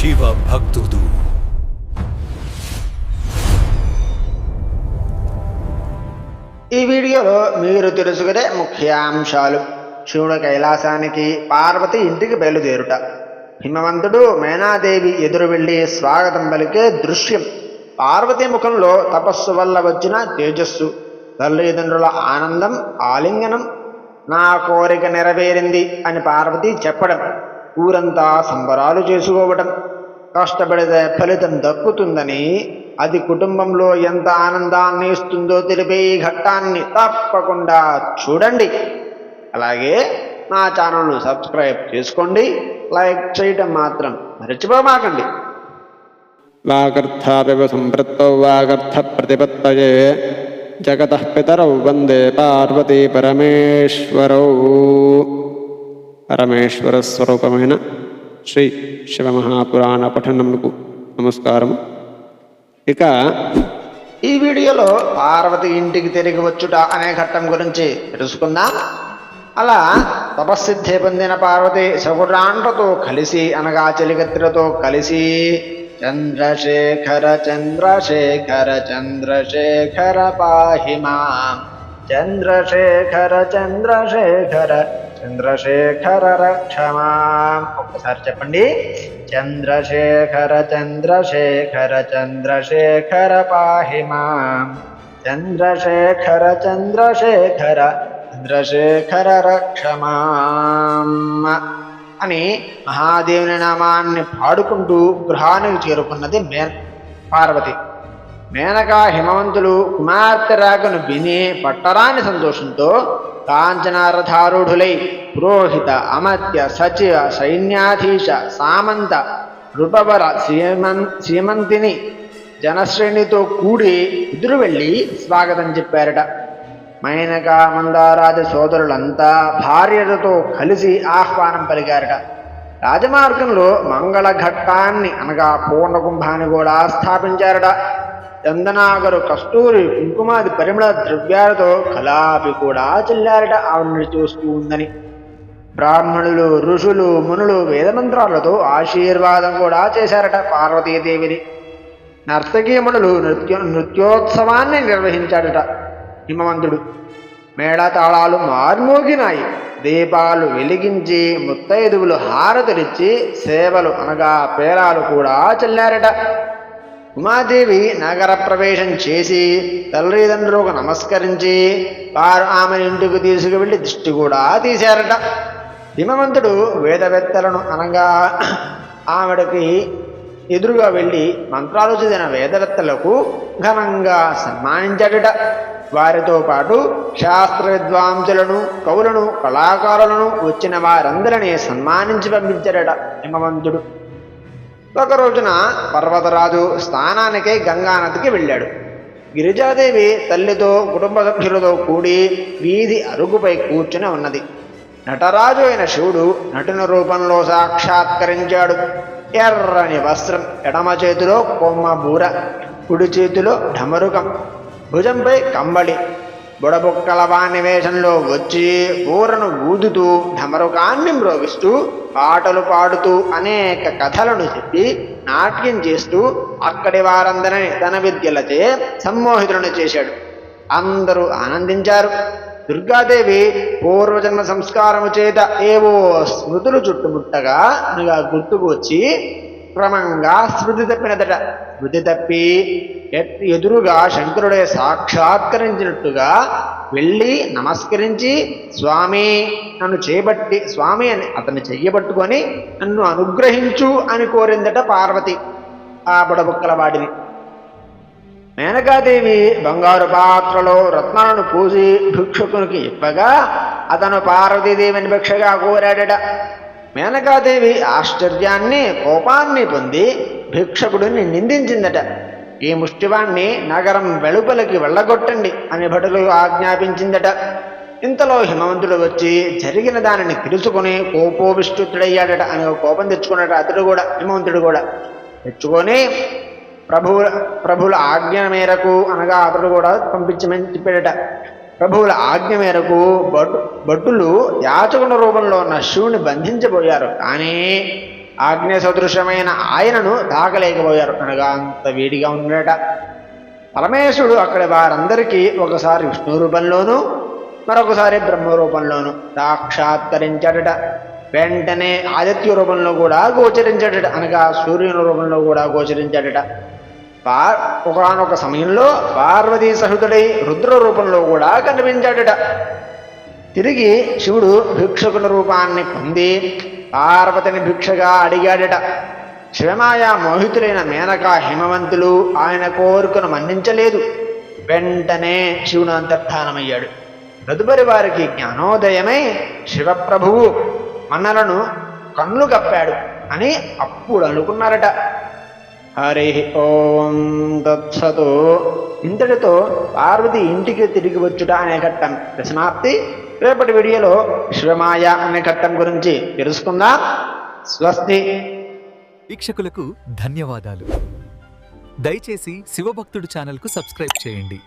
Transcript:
శివ భక్తుడు. ఈ వీడియోలో మీరు తెలుసుకునే ముఖ్యాంశాలు. శివుడు కైలాసానికి పార్వతి ఇంటికి బయలుదేరుట. హిమవంతుడు మేనాదేవి ఎదురు వెళ్ళి స్వాగతం పలికే దృశ్యం. పార్వతి ముఖంలో తపస్సు వల్ల వచ్చిన తేజస్సు తల్లిదండ్రుల ఆనందం ఆలింగనం. నా కోరిక నెరవేరింది అని పార్వతి చెప్పడం ఊరంతా సంబరాలు చేసుకోవటం. కష్టపడితే ఫలితం దక్కుతుందని అది కుటుంబంలో ఎంత ఆనందాన్ని ఇస్తుందో తెలిపే ఈ ఘట్టాన్ని తప్పకుండా చూడండి. అలాగే నా ఛానల్ను సబ్స్క్రైబ్ చేసుకోండి. లైక్ చేయటం మాత్రం మరచిపోమాకండి. వాగర్థావివ సంపృత్తౌ వాగర్థ ప్రతిపత్తయే జగత పితరౌ వందే పార్వతీ పరమేశ్వరౌ. పరమేశ్వర స్వరూపమైన శ్రీ శివమహాపురాణ పఠనములకు నమస్కారము. ఇక ఈ వీడియోలో పార్వతి ఇంటికి తిరిగి వచ్చుట అనే ఘట్టం గురించి తెలుసుకుందాం. అలా తపస్సిద్ధి పొందిన పార్వతి సగురాండ్రతో కలిసి అనగా చెలికత్తిలతో కలిసి చంద్రశేఖర చంద్రశేఖర చంద్రశేఖర పాహిమా. చంద్రశేఖర చంద్రశేఖర చంద్రశేఖర రక్షమాం ఒక్కసారి చెప్పండి. చంద్రశేఖర చంద్రశేఖర చంద్రశేఖర పాహిమాం. చంద్రశేఖర చంద్రశేఖర చంద్రశేఖర రక్షమా అని మహాదేవుని నామాన్ని పాడుకుంటూ గృహానికి చేరుకున్నది మే పార్వతి. మేనక హిమవంతులు కుమార్తె రాకను విని పట్టరాని సంతోషంతో కాంచనారథారూఢులై పురోహిత అమత్య సచివ సైన్యాధీశ సామంత నృపవర సీమన్ సీమంతిని జనశ్రేణితో కూడి ఎదురు వెళ్ళి స్వాగతం చెప్పారట. మైనక మందారాజ సోదరులంతా భార్యలతో కలిసి ఆహ్వానం పలికారట. రాజమార్గంలో మంగళ ఘట్టాన్ని అనగా పూర్ణకుంభాన్ని కూడా స్థాపించారట. చందనాగరు కస్తూరి కుంకుమాది పరిమళ ద్రవ్యాలతో కలాపి కూడా చెల్లారట ఆవిడని చూస్తూ ఉందని. బ్రాహ్మణులు ఋషులు మునులు వేదమంత్రాలతో ఆశీర్వాదం కూడా చేశారట పార్వతీదేవిని. నర్తకీమణులు నృత్య నృత్యోత్సవాన్ని నిర్వహించాడట హిమవంతుడు మేళతాళాలు మార్మోగినాయి. దీపాలు వెలిగించి ముత్తైదువులు హారతులిచ్చి సేవలు అనగా పేరాలు కూడా చల్లారట. ఉమాదేవి నగర ప్రవేశం చేసి తల్లిదండ్రులకు నమస్కరించి వారు ఆమె ఇంటికి తీసుకువెళ్ళి దిష్టి కూడా తీశారట. హిమవంతుడు వేదవేత్తలను అనగా ఆవిడకి ఎదురుగా వెళ్ళి మంత్రాలు చదివిన వేదవేత్తలకు ఘనంగా సన్మానించాడట. వారితో పాటు శాస్త్ర విద్వాంసులను కవులను కళాకారులను వచ్చిన వారందరినీ సన్మానించి పంపించాడట హిమవంతుడు. ఒక రోజున పర్వతరాజు స్నానానికై గంగానదికి వెళ్ళాడు. గిరిజాదేవి తల్లితో కుటుంబ సభ్యులతో కూడి వీధి అరుగుపై కూర్చుని ఉన్నది. నటరాజు అయిన శివుడు నటుని రూపంలో సాక్షాత్కరించాడు. ఎర్రని వస్త్రం ఎడమ చేతిలో కొమ్మ బూర కుడి చేతిలో ఢమరుకం భుజంపై కంబళి బుడబుక్కల వాణి వేషంలో వచ్చి బూరను ఊదుతూ ఢమరుకాన్ని మ్రోగిస్తూ పాటలు పాడుతూ అనేక కథలను చెప్పి నాట్యం చేస్తూ అక్కడి వారందరిని తన విద్యలచే సమ్మోహితులను చేశాడు. అందరూ ఆనందించారు. దుర్గాదేవి పూర్వజన్మ సంస్కారము చేత ఏవో స్మృతులు చుట్టుముట్టగా గుర్తుకు వచ్చి క్రమంగా స్మృతి తప్పినదట. స్మృతి తప్పి ఎదురుగా శంకరుడే సాక్షాత్కరించినట్టుగా వెళ్ళి నమస్కరించి స్వామి నన్ను చేపట్టి స్వామి అని అతన్ని చెయ్యబట్టుకొని నన్ను అనుగ్రహించు అని కోరిందట పార్వతి ఆ బుడబుక్కల వాడిని. మేనకాదేవి బంగారు పాత్రలో రత్నాలను పూసి భిక్షుకునికి ఇప్పగా అతను పార్వతీదేవిని భిక్షగా కోరాడట. మేనకాదేవి ఆశ్చర్యాన్ని కోపాన్ని పొంది భిక్షకుడిని నిందించిందట. ఈ ముష్టివాణ్ణి నగరం వెలుపలికి వెళ్ళగొట్టండి అని భటులు ఆజ్ఞాపించిందట. ఇంతలో హిమవంతుడు వచ్చి జరిగిన దానిని తెలుసుకుని కోపోవిష్టుడయ్యాడట అని కోపం తెచ్చుకున్నాడు అతడు కూడా హిమవంతుడు కూడా. తెచ్చుకొని ప్రభువుల ప్రభుల ఆజ్ఞ మేరకు అనగా అతడు కూడా పంపించమని చెప్పాడట. ప్రభువుల ఆజ్ఞ మేరకు భటు భటులు యాచకుల రూపంలో ఉన్న శివుని బంధించబోయారు. కానీ ఆజ్ఞ సదృశమైన ఆయనను తాకలేకపోయారు అనగా అంత వేడిగా ఉండట పరమేశ్వరుడు అక్కడ వారందరికీ ఒకసారి విష్ణు రూపంలోనూ మరొకసారి బ్రహ్మ రూపంలోనూ సాక్షాత్కరించాడట. వెంటనే ఆదిత్య రూపంలో కూడా గోచరించాడట. అనగా సూర్యుని రూపంలో కూడా గోచరించాడట. పా ఒకనొక సమయంలో పార్వతీ సహితుడై రుద్ర రూపంలో కూడా కనిపించాడట. తిరిగి శివుడు భిక్షకుల రూపాన్ని పొంది పార్వతిని భిక్షగా అడిగాడట. శివమాయ మోహితులైన మేనక హిమవంతులు ఆయన కోరికను మన్నించలేదు. వెంటనే శివుడు అంతర్ధానమయ్యాడు. తదుపరి వారికి జ్ఞానోదయమై శివప్రభువు. మన్నలను కన్ను కప్పాడు అని అప్పుడు అనుకున్నారట. హరి ఓం తత్సతు. ఇంతటితో పార్వతి ఇంటికి తిరిగి వచ్చుట అనే ఘట్టం సమాప్తి రేపటి వీడియోలో శివమాయ అనే ఘట్టం గురించి తెలుసుకుందాం. స్వస్తి. వీక్షకులకు ధన్యవాదాలు. దయచేసి శివభక్తుడు ఛానల్కు సబ్స్క్రైబ్ చేయండి.